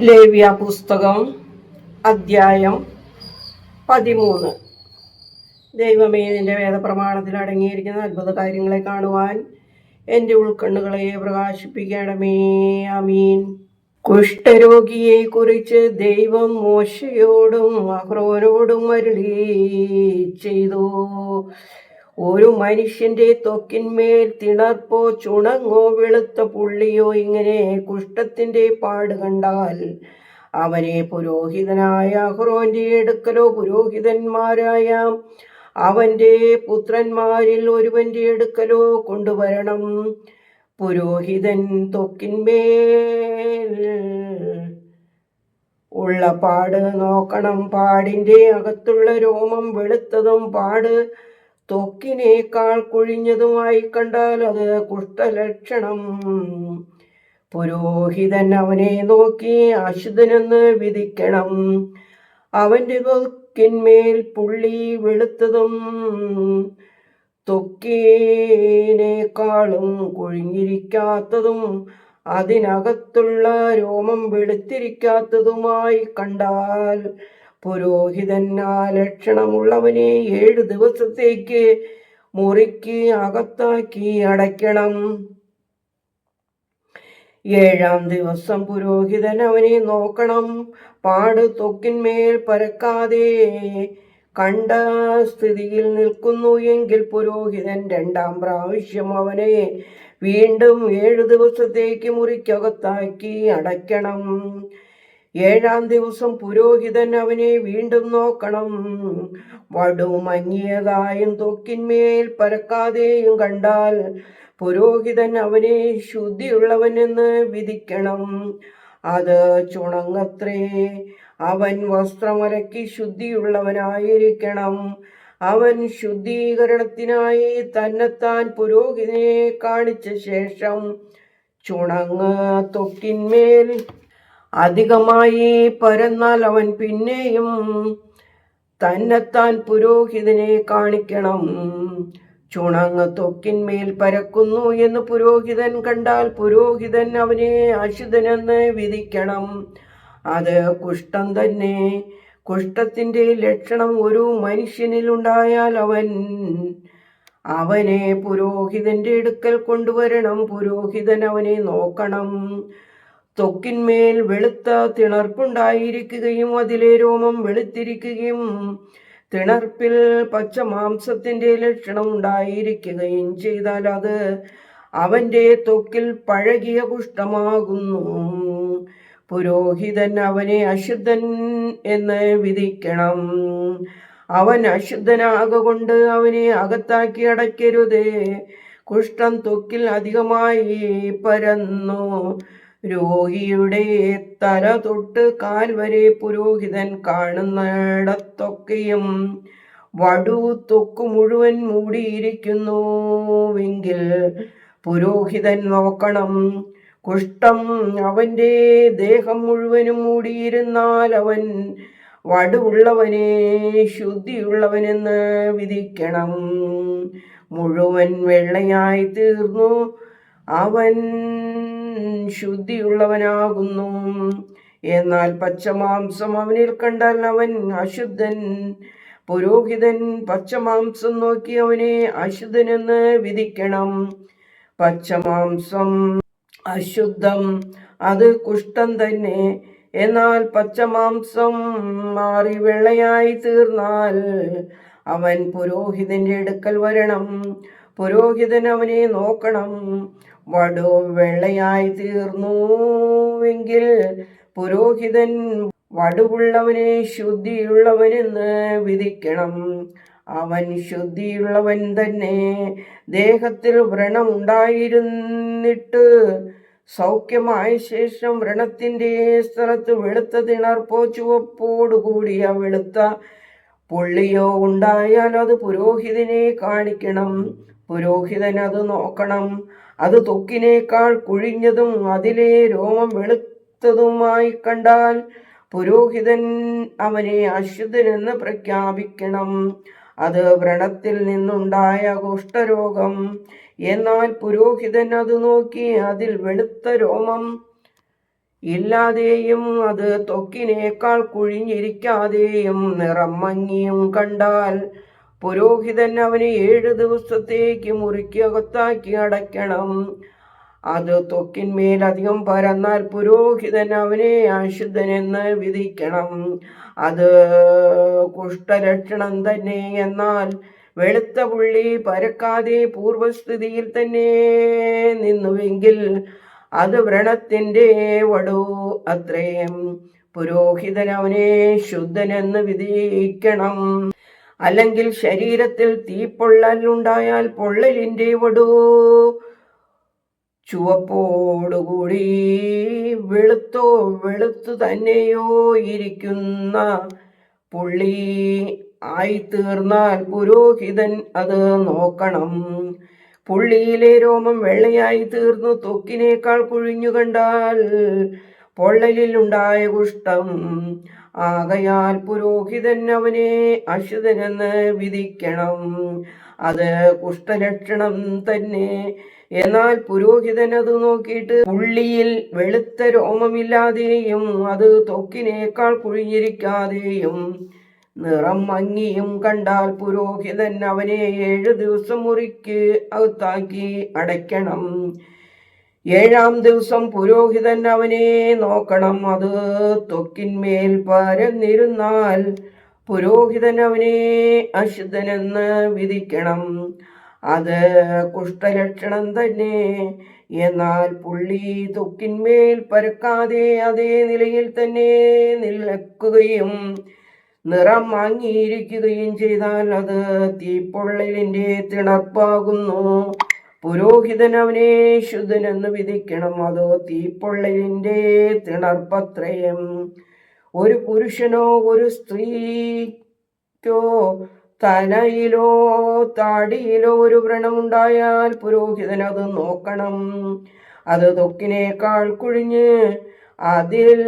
ലേവ്യ പുസ്തകം അദ്ധ്യായം പതിമൂന്ന്. ദൈവമേ നിന്റെ വേദപ്രമാണത്തിൽ അടങ്ങിയിരിക്കുന്ന അത്ഭുത കാര്യങ്ങളെ കാണുവാൻ എന്റെ ഉൾക്കണ്ണുകളെ പ്രകാശിപ്പിക്കണമേ. അമീൻ കുഷ്ഠരോഗിയെ കുറിച്ച് ദൈവം മോശയോടും അഹ്റോനോടും അരുളി ചെയ്തു. ഒരു മനുഷ്യന്റെ ത്വക്കിന്മേൽ തിണർപ്പോ ചുണങ്ങോ വെളുത്ത പുള്ളിയോ ഇങ്ങനെ കുഷ്ഠത്തിന്റെ പാട് കണ്ടാൽ അവനെ പുരോഹിതനായ അഹ്റോന്റെ എടുക്കലോ പുരോഹിതന്മാരായ അവന്റെ പുത്രന്മാരിൽ ഒരുവന്റെ എടുക്കലോ കൊണ്ടുവരണം. പുരോഹിതൻ ത്വക്കിന്മേൽ ഉള്ള പാട് നോക്കണം. പാടിന്റെ അകത്തുള്ള രോമം വെളുത്തതും പാട് ത്വക്കിനേക്കാൾ കൊഴിഞ്ഞതുമായി കണ്ടാൽ അത് കുഷ്ഠലക്ഷണം. പുരോഹിതൻ അവനെ നോക്കി അശുദ്ധനെന്ന് വിധിക്കണം. അവന്റെ ത്വക്കിന്മേൽ പുള്ളി വെളുത്തതും ത്വക്കിനേക്കാളും കൊഴിഞ്ഞിരിക്കാത്തതും അതിനകത്തുള്ള രോമം വെളുത്തിരിക്കാത്തതുമായി കണ്ടാൽ പുരോഹിതൻ ആ ലക്ഷണമുള്ളവനെ ഏഴു ദിവസത്തേക്ക് മുറിക്ക് അകത്താക്കി അടയ്ക്കണം. ഏഴാം ദിവസം പുരോഹിതൻ അവനെ നോക്കണം. പാട് തൊക്കിന്മേൽ പരക്കാതെ കണ്ട സ്ഥിതിയിൽ നിൽക്കുന്നു എങ്കിൽ പുരോഹിതൻ രണ്ടാം പ്രാവശ്യം അവനെ വീണ്ടും ഏഴു ദിവസത്തേക്ക് മുറിക്കകത്താക്കി അടയ്ക്കണം. ഏഴാം ദിവസം പുരോഹിതൻ അവനെ വീണ്ടും നോക്കണം. വടു മങ്ങിയതായും തൊക്കിന്മേൽ പരക്കാതെയും കണ്ടാൽ പുരോഹിതൻ അവനെ ശുദ്ധിയുള്ളവനെന്ന് വിധിക്കണം. അത് ചുണങ്ങത്രേ അവൻ വസ്ത്രമലക്കി ശുദ്ധിയുള്ളവനായിരിക്കണം. അവൻ ശുദ്ധീകരണത്തിനായി തന്നെത്താൻ പുരോഹിതനെ കാണിച്ച ശേഷം ചുണങ്ങ തൊക്കിന്മേൽ അധികമായി പരന്നാൽ അവൻ പിന്നെയും തന്നെത്താൻ പുരോഹിതനെ കാണിക്കണം. ചുണങ്ങ് തൊക്കിന്മേൽ പരക്കുന്നു എന്ന് പുരോഹിതൻ കണ്ടാൽ പുരോഹിതൻ അവനെ അശുദ്ധനെന്ന് വിധിക്കണം. അത് കുഷ്ഠം തന്നെ. കുഷ്ഠത്തിന്റെ ലക്ഷണം ഒരു മനുഷ്യനിൽ ഉണ്ടായാൽ അവൻ അവനെ പുരോഹിതന്റെ അടുക്കൽ കൊണ്ടുവരണം. പുരോഹിതൻ അവനെ നോക്കണം. ത്വക്കിന്മേൽ വെളുത്ത തിണർപ്പുണ്ടായിരിക്കുകയും അതിലെ രോമം വെളുത്തിരിക്കുകയും തിണർപ്പിൽ പച്ച മാംസത്തിന്റെ ലക്ഷണം ഉണ്ടായിരിക്കുകയും ചെയ്താൽ അത് അവന്റെ ത്വക്കിൽ പഴകിയ കുഷ്ഠമാകുന്നു പുരോഹിതൻ അവനെ അശുദ്ധൻ എന്ന് വിധിക്കണം. അവൻ അശുദ്ധനാകൊണ്ട് അവനെ അകത്താക്കി അടയ്ക്കരുതേ. കുഷ്ഠം ത്വക്കിൽ അധികമായി പരന്നു. രോഗിയുടെ തല തൊട്ട് കാൽ വരെ പുരോഹിതൻ കാണുന്നിടത്തൊക്കെയും വടു തൊക്കു മുഴുവൻ മൂടിയിരിക്കുന്നുവെങ്കിൽ പുരോഹിതൻ നോക്കണം. കുഷ്ഠം അവന്റെ ദേഹം മുഴുവനും മൂടിയിരുന്നാൽ അവൻ വടുവുള്ളവനെ ശുദ്ധിയുള്ളവനെന്ന് വിധിക്കണം. മുഴുവൻ വെള്ളയായി തീർന്നു. അവൻ ശുദ്ധിയുള്ളവനാകുന്നു. എന്നാൽ പച്ചമാംസം അവനിൽ കണ്ടാൽ അവൻ അശുദ്ധൻ. പുരോഹിതൻ പച്ചമാംസം നോക്കി അവനെ അശുദ്ധനെന്ന് വിധിക്കണം. പച്ചമാംസം അശുദ്ധം അത് കുഷ്ഠം തന്നെ. എന്നാൽ പച്ചമാംസം മാറി വെള്ളയായി തീർന്നാൽ അവൻ പുരോഹിതന്റെ അടുക്കൽ വരണം. പുരോഹിതൻ അവനെ നോക്കണം. വടു വെള്ളയായി തീർന്നുവെങ്കിൽ പുരോഹിതൻ വടുവുള്ളവനെ ശുദ്ധിയുള്ളവനെന്ന് വിധിക്കണം. അവൻ ശുദ്ധിയുള്ളവൻ തന്നെ ദേഹത്തിൽ വ്രണമുണ്ടായിരുന്നിട്ട് സൗഖ്യമായ ശേഷം വ്രണത്തിന്റെ സ്ഥലത്ത് വെളുത്ത തിണർപ്പോ ചുവപ്പോടുകൂടിയ വെളുത്ത പുള്ളിയോ ഉണ്ടായാൽ അത് പുരോഹിതനെ കാണിക്കണം. പുരോഹിതൻ അത് നോക്കണം. അത് തൊക്കിനേക്കാൾ കുഴിഞ്ഞതും അതിലെ രോമം വെളുത്തതുമായി കണ്ടാൽ പുരോഹിതൻ അവനെ അശുദ്ധനെന്ന് പ്രഖ്യാപിക്കണം. അത് വ്രണത്തിൽ നിന്നുണ്ടായ കുഷ്ഠരോഗം. എന്നാൽ പുരോഹിതൻ അത് നോക്കി അതിൽ വെളുത്ത രോമം ഇല്ലാതെയും അത് തൊക്കിനേക്കാൾ കുഴിഞ്ഞിരിക്കാതെയും നിറം മങ്ങിയും കണ്ടാൽ പുരോഹിതൻ അവനെ ഏഴ് ദിവസത്തേക്ക് മുറിക്ക് അകത്താക്കി അടയ്ക്കണം. അത് ത്വക്കിന്മേൽ അധികം പരന്നാൽ പുരോഹിതൻ അവനെ അശുദ്ധനെന്ന് വിധിക്കണം. അത് കുഷ്ഠലക്ഷണം തന്നെ എന്നാൽ വെളുത്ത പുള്ളി പരക്കാതെ പൂർവസ്ഥിതിയിൽ തന്നെ നിന്നുവെങ്കിൽ അത് വ്രണത്തിന്റെ വടു അത്രയും പുരോഹിതൻ അവനെ ശുദ്ധനെന്ന് വിധിക്കണം. അല്ലെങ്കിൽ ശരീരത്തിൽ തീപ്പൊള്ളലുണ്ടായാൽ പൊള്ളലിന്റെ വടു ചുവപ്പോടുകൂടി വെളുത്തോ വെളുത്തു തന്നെയോ ഇരിക്കുന്ന പുള്ളി ആയിത്തീർന്നാൽ പുരോഹിതൻ അത് നോക്കണം. പുള്ളിയിലെ രോമം വെള്ളയായി തീർന്നു തൊക്കിനേക്കാൾ കുഴിഞ്ഞു കണ്ടാൽ പൊള്ളലിൽ ഉണ്ടായ കുഷ്ഠം ആകയാൽ പുരോഹിതൻ അവനെ അശുതനെന്ന് വിധിക്കണം. അത് കുഷ്ഠലക്ഷണം തന്നെ. എന്നാൽ പുരോഹിതൻ അത് നോക്കിയിട്ട് പുള്ളിയിൽ വെളുത്ത രോമമില്ലാതെയും അത് തൊക്കിനേക്കാൾ കുഴിഞ്ഞിരിക്കാതെയും നിറം മങ്ങിയും കണ്ടാൽ പുരോഹിതൻ അവനെ ഏഴു ദിവസം മുറിക്ക് അകത്താക്കി അടയ്ക്കണം. ഏഴാം ദിവസം പുരോഹിതൻ അവനെ നോക്കണം അത് ത്വക്കിന്മേൽ പരന്നിരുന്നാൽ പുരോഹിതൻ അവനെ അശുദ്ധനെന്ന് വിധിക്കണം. അത് കുഷ്ഠലക്ഷണം തന്നെ. എന്നാൽ പുള്ളി തൊക്കിന്മേൽ പരക്കാതെ അതേ നിലയിൽ തന്നെ നിൽക്കുകയും നിറം വാങ്ങിയിരിക്കുകയും ചെയ്താൽ അത് തീപ്പൊള്ളലിന്റെ തിണർപ്പാകുന്നു പുരോഹിതൻ അവനെ ശുദ്ധനെന്ന് വിധിക്കണം. അതോ തീപ്പൊള്ളലിന്റെ തിണർപ്പത്രയം. ഒരു പുരുഷനോ ഒരു സ്ത്രീക്കോ തലയിലോ താടിയിലോ ഒരു വ്രണമുണ്ടായാൽ പുരോഹിതൻ അത് നോക്കണം. അത് തൊക്കിനേക്കാൾ കുഴിഞ്ഞ് അതിൽ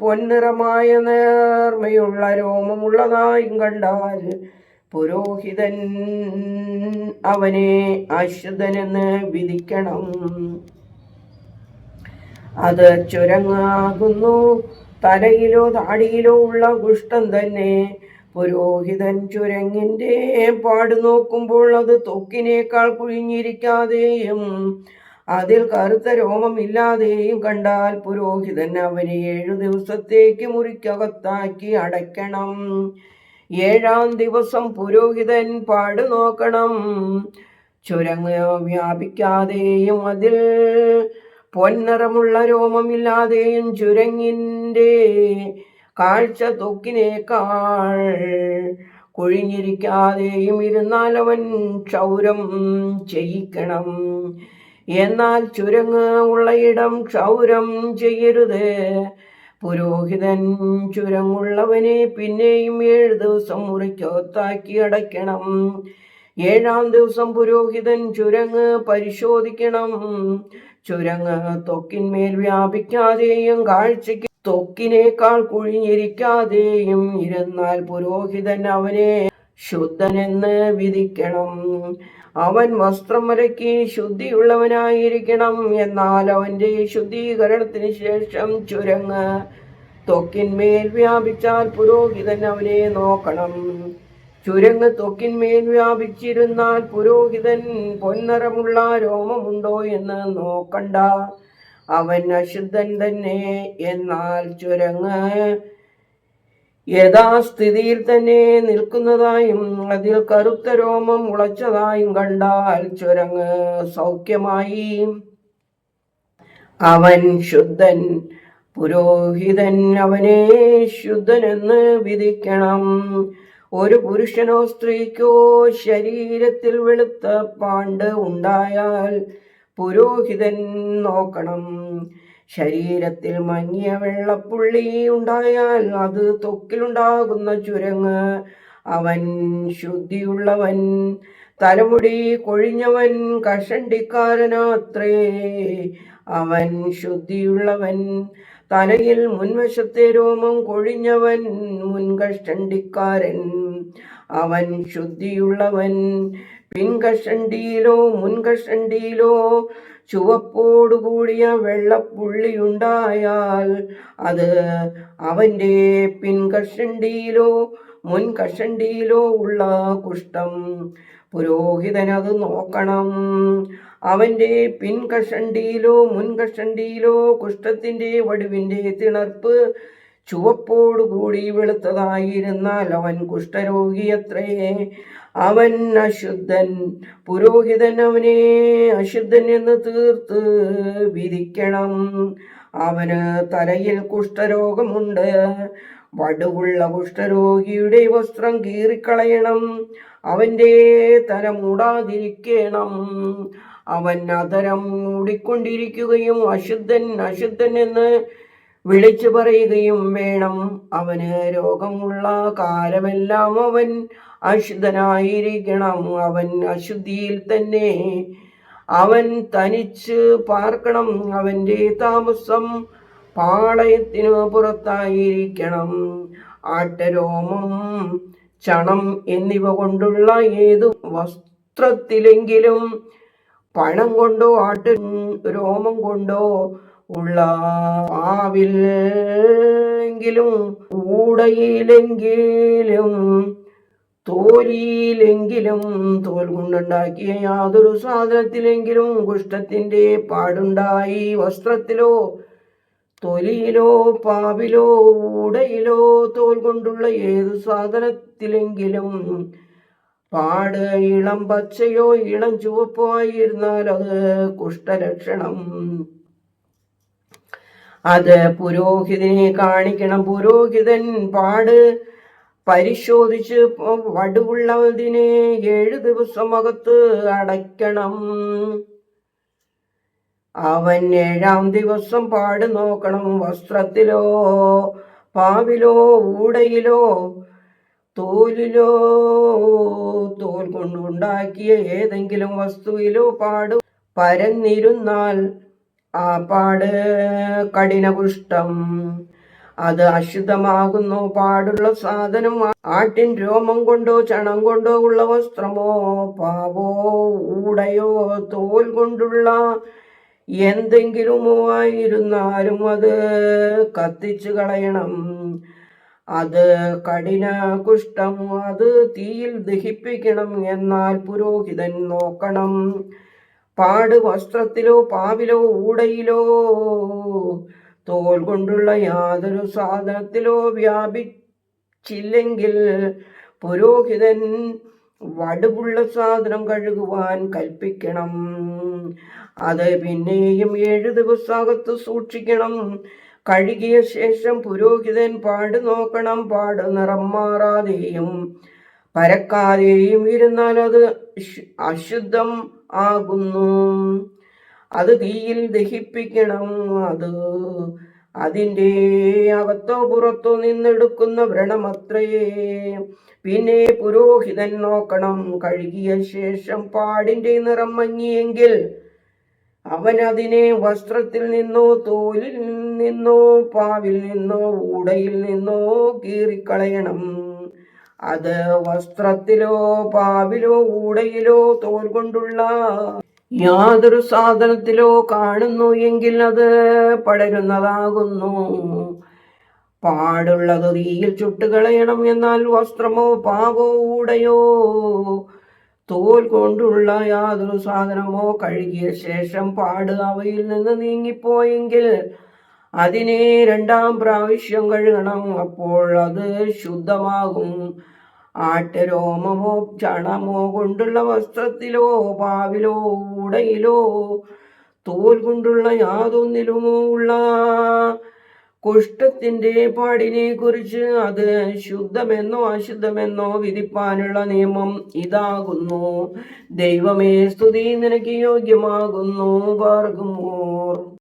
പൊന്നിറമായ നേർമയുള്ള രോമമുള്ളതായും കണ്ടാൽ പുരോഹിതൻ അവനെ അശ്രുതനെന്ന് വിധിക്കണം. അത് ചുരങ്ങാകുന്നു. തലയിലോ താടിയിലോ ഉള്ള കുഷ്ഠം തന്നെ പുരോഹിതൻ ചുരങ്ങിന്റെ പാട് നോക്കുമ്പോൾ അത് തൊക്കിനേക്കാൾ കുഴിഞ്ഞിരിക്കാതെയും അതിൽ കറുത്ത രോമമില്ലാതെയും കണ്ടാൽ പുരോഹിതൻ അവനെ ഏഴു ദിവസത്തേക്ക് മുറിക്കകത്താക്കി അടയ്ക്കണം. ഏഴാം ദിവസം പുരോഹിതൻ പാടു നോക്കണം. ചുരങ്ങ് വ്യാപിക്കാതെയും അതിൽ പൊന്നിറമുള്ള രോമമില്ലാതെയും ചുരങ്ങിന്റെ കാഴ്ച തൊക്കിനേക്കാൾ കൊഴിഞ്ഞിരിക്കാതെയും ഇരുന്നാൽ അവൻ ക്ഷൗരം ചെയ്യിക്കണം. എന്നാൽ ചുരങ്ങ് ഇടം ക്ഷൗരം ചെയ്യരുത്. പുരോഹിതൻ ചുരങ്ങുള്ളവനെ പിന്നെയും ഏഴ് ദിവസം മുറിക്കകത്താക്കി അടയ്ക്കണം. ഏഴാം ദിവസം പുരോഹിതൻ ചുരങ്ങ് പരിശോധിക്കണം. ചുരങ്ങ് തൊക്കിന്മേൽ വ്യാപിക്കാതെയും കാഴ്ചയ്ക്ക് തൊക്കിനേക്കാൾ കുഴിഞ്ഞിരിക്കാതെയും ഇരുന്നാൽ പുരോഹിതൻ അവനെ ശുദ്ധനെന്ന് വിധിക്കണം. അവൻ വസ്ത്രം വരക്കി ശുദ്ധിയുള്ളവനായിരിക്കണം. എന്നാൽ അവന്റെ ശുദ്ധീകരണത്തിന് ശേഷം ചുരങ്ങ് തൊക്കിന്മേൽ വ്യാപിച്ചാൽ പുരോഹിതൻ അവനെ നോക്കണം. ചുരങ്ങ് തൊക്കിന്മേൽ വ്യാപിച്ചിരുന്നാൽ പുരോഹിതൻ പൊന്നറമുള്ള രോമമുണ്ടോ എന്ന് നോക്കണ്ട. അവൻ അശുദ്ധൻ തന്നെ. എന്നാൽ ചുരങ്ങ് യഥാസ്ഥിതിയിൽ തന്നെ നിൽക്കുന്നതായും അതിൽ കറുത്ത രോമം മുളച്ചതായും കണ്ടാൽ ചുരങ്ങ് സൗഖ്യമായി. അവൻ ശുദ്ധൻ പുരോഹിതൻ അവനെ ശുദ്ധനെന്ന് വിധിക്കണം. ഒരു പുരുഷനോ സ്ത്രീക്കോ ശരീരത്തിൽ വെളുത്ത പാണ്ട് ഉണ്ടായാൽ പുരോഹിതൻ നോക്കണം. ശരീരത്തിൽ മങ്ങിയ വെള്ളപ്പുള്ളി ഉണ്ടായാൽ അത് തൊക്കിലുണ്ടാകുന്ന ചുരങ്ങ്. അവൻ ശുദ്ധിയുള്ളവൻ തലമുടി കൊഴിഞ്ഞവൻ കഷണ്ടിക്കാരനാത്രേ. അവൻ ശുദ്ധിയുള്ളവൻ തലയിൽ മുൻവശത്തെ രോമം കൊഴിഞ്ഞവൻ മുൻകഷണ്ടിക്കാരൻ. അവൻ ശുദ്ധിയുള്ളവൻ പിൻകഷണ്ടിയിലോ മുൻകഷണ്ടിയിലോ ചുവപ്പോടുകൂടിയ വെള്ളപ്പുള്ളിയുണ്ടായാൽ അത് അവന്റെ പിൻകഷണ്ടിയിലോ മുൻകഷണ്ടിയിലോ ഉള്ള കുഷ്ഠം. പുരോഹിതനത് നോക്കണം. അവന്റെ പിൻകഷണ്ടിയിലോ മുൻകഷണ്ടിയിലോ കുഷ്ഠത്തിന്റെ വടുവിന്റെ തിണർപ്പ് ചുവപ്പോടുകൂടി വെളുത്തതായിരുന്നാൽ അവൻ കുഷ്ഠരോഗിയത്രേ. അവൻ അശുദ്ധൻ. പുരോഹിതൻ അവനെ അശുദ്ധൻ എന്ന് തീർത്ത് വിധിക്കണം. അവന് തലയിൽ കുഷ്ഠരോഗമുണ്ട്. വടുവുള്ള കുഷ്ഠരോഗിയുടെ വസ്ത്രം കീറിക്കളയണം. അവന്റെ തല മൂടാതിരിക്കണം. അവൻ അതരം മൂടിക്കൊണ്ടിരിക്കുകയും അശുദ്ധൻ അശുദ്ധൻ എന്ന് വിളിച്ചു പറയുകയും വേണം. അവന് രോഗമുള്ള കാലമെല്ലാം അവൻ അശുദ്ധനായിരിക്കണം. അവൻ അശുദ്ധിയിൽ തന്നെ അവൻ തനിച്ച് പാർക്കണം. അവന്റെ താമസം പാളയത്തിനു പുറത്തായിരിക്കണം. ആട്ടരോമം ചണം എന്നിവ കൊണ്ടുള്ള ഏതു വസ്ത്രത്തിലെങ്കിലും പണം കൊണ്ടോ ആട്ട് രോമം കൊണ്ടോ ഉള്ള ആവിലെങ്കിലും ഊടയിലെങ്കിലും തോലിയിലെങ്കിലും തോൽ കൊണ്ടുണ്ടാക്കിയ യാതൊരു സാധനത്തിലെങ്കിലും കുഷ്ഠത്തിന്റെ പാടുണ്ടായി. വസ്ത്രത്തിലോ തൊലിയിലോ പാവിലോ ഊടയിലോ തോൽ കൊണ്ടുള്ള ഏത് സാധനത്തിലെങ്കിലും പാട് ഇളം പച്ചയോ ഇളം ചുവപ്പോ ആയിരുന്നാൽ അത് കുഷ്ഠലക്ഷണം. അത് പുരോഹിതനെ കാണിക്കണം. പുരോഹിതൻ പാട് പരിശോധിച്ച് വടുവുള്ളതിനെ ഏഴ് ദിവസം അകത്ത് അടയ്ക്കണം. അവൻ ഏഴാം ദിവസം പാട് നോക്കണം. വസ്ത്രത്തിലോ പാവിലോ ഊടയിലോ തോലിലോ തോൽ കൊണ്ടുണ്ടാക്കിയ ഏതെങ്കിലും വസ്തുവിലോ പാട് പരന്നിരുന്നാൽ പാട് കഠിനകുഷ്ഠം. അത് അശുദ്ധമാകുന്നു പാടുള്ള സാധനം ആട്ടിൻ രോമം കൊണ്ടോ ചണം കൊണ്ടോ ഉള്ള വസ്ത്രമോ പാവോ ഊടയോ തോൽ കൊണ്ടുള്ള എന്തെങ്കിലുമോ ആയിരുന്നാലും അത് കത്തിച്ചു കളയണം. അത് കഠിന കുഷ്ഠം അത് തീയിൽ ദഹിപ്പിക്കണം എന്നാൽ പുരോഹിതൻ നോക്കണം. പാട് വസ്ത്രത്തിലോ പാവിലോ ഊടയിലോ തോൽ കൊണ്ടുള്ള യാതൊരു സാധനത്തിലോ വ്യാപിച്ചില്ലെങ്കിൽ പുരോഹിതൻ വടുവുള്ള സാധനം കഴുകുവാൻ കൽപ്പിക്കണം. അത് പിന്നെയും ഏഴ് ദിവസകത്ത് സൂക്ഷിക്കണം. കഴുകിയ ശേഷം പുരോഹിതൻ പാട് നോക്കണം. പാട് നിറം മാറാതെയും പരക്കാതെയും ഇരുന്നാൽ അത് അശുദ്ധം ആകുന്നു. അത് തീയിൽ ദഹിപ്പിക്കണം. അത് അതിന്റെ അകത്തോ പുറത്തോ നിന്നെടുക്കുന്ന വ്രണമത്രയേ. പിന്നെ പുരോഹിതൻ നോക്കണം. കഴുകിയ ശേഷം പാടിന്റെ നിറം മങ്ങിയെങ്കിൽ അവൻ അതിനെ വസ്ത്രത്തിൽ നിന്നോ തോലിൽ നിന്നോ പാവിൽ നിന്നോ ഊടയിൽ നിന്നോ കീറിക്കളയണം. അത് വസ്ത്രത്തിലോ പാവിലോ ഊടയിലോ തോൽ കൊണ്ടുള്ള യാതൊരു സാധനത്തിലോ കാണുന്നു എങ്കിൽ അത് പടരുന്നതാകുന്നു. പാടുള്ളത് തീയിൽ ചുട്ടുകളയണം എന്നാൽ വസ്ത്രമോ പാവോ ഊടയോ തോൽ കൊണ്ടുള്ള യാതൊരു സാധനമോ കഴുകിയ ശേഷം പാട് അവയിൽ നിന്ന് നീങ്ങിപ്പോയെങ്കിൽ അതിനെ രണ്ടാം പ്രാവശ്യം കഴുകണം. അപ്പോൾ അത് ശുദ്ധമാകും. ആട്ടുരോമമോ ചണമോ കൊണ്ടുള്ള വസ്ത്രത്തിലോ പാവിലോ ഉടയിലോ തോൽ കൊണ്ടുള്ള യാതൊന്നിലുമോ ഉള്ള കുഷ്ഠത്തിന്റെ പാടിനെ കുറിച്ച് അത് ശുദ്ധമെന്നോ അശുദ്ധമെന്നോ വിധിപ്പാനുള്ള നിയമം ഇതാകുന്നു. ദൈവമേ സ്തുതി നിനക്ക് യോഗ്യമാകുന്നു പാർക്കുമോ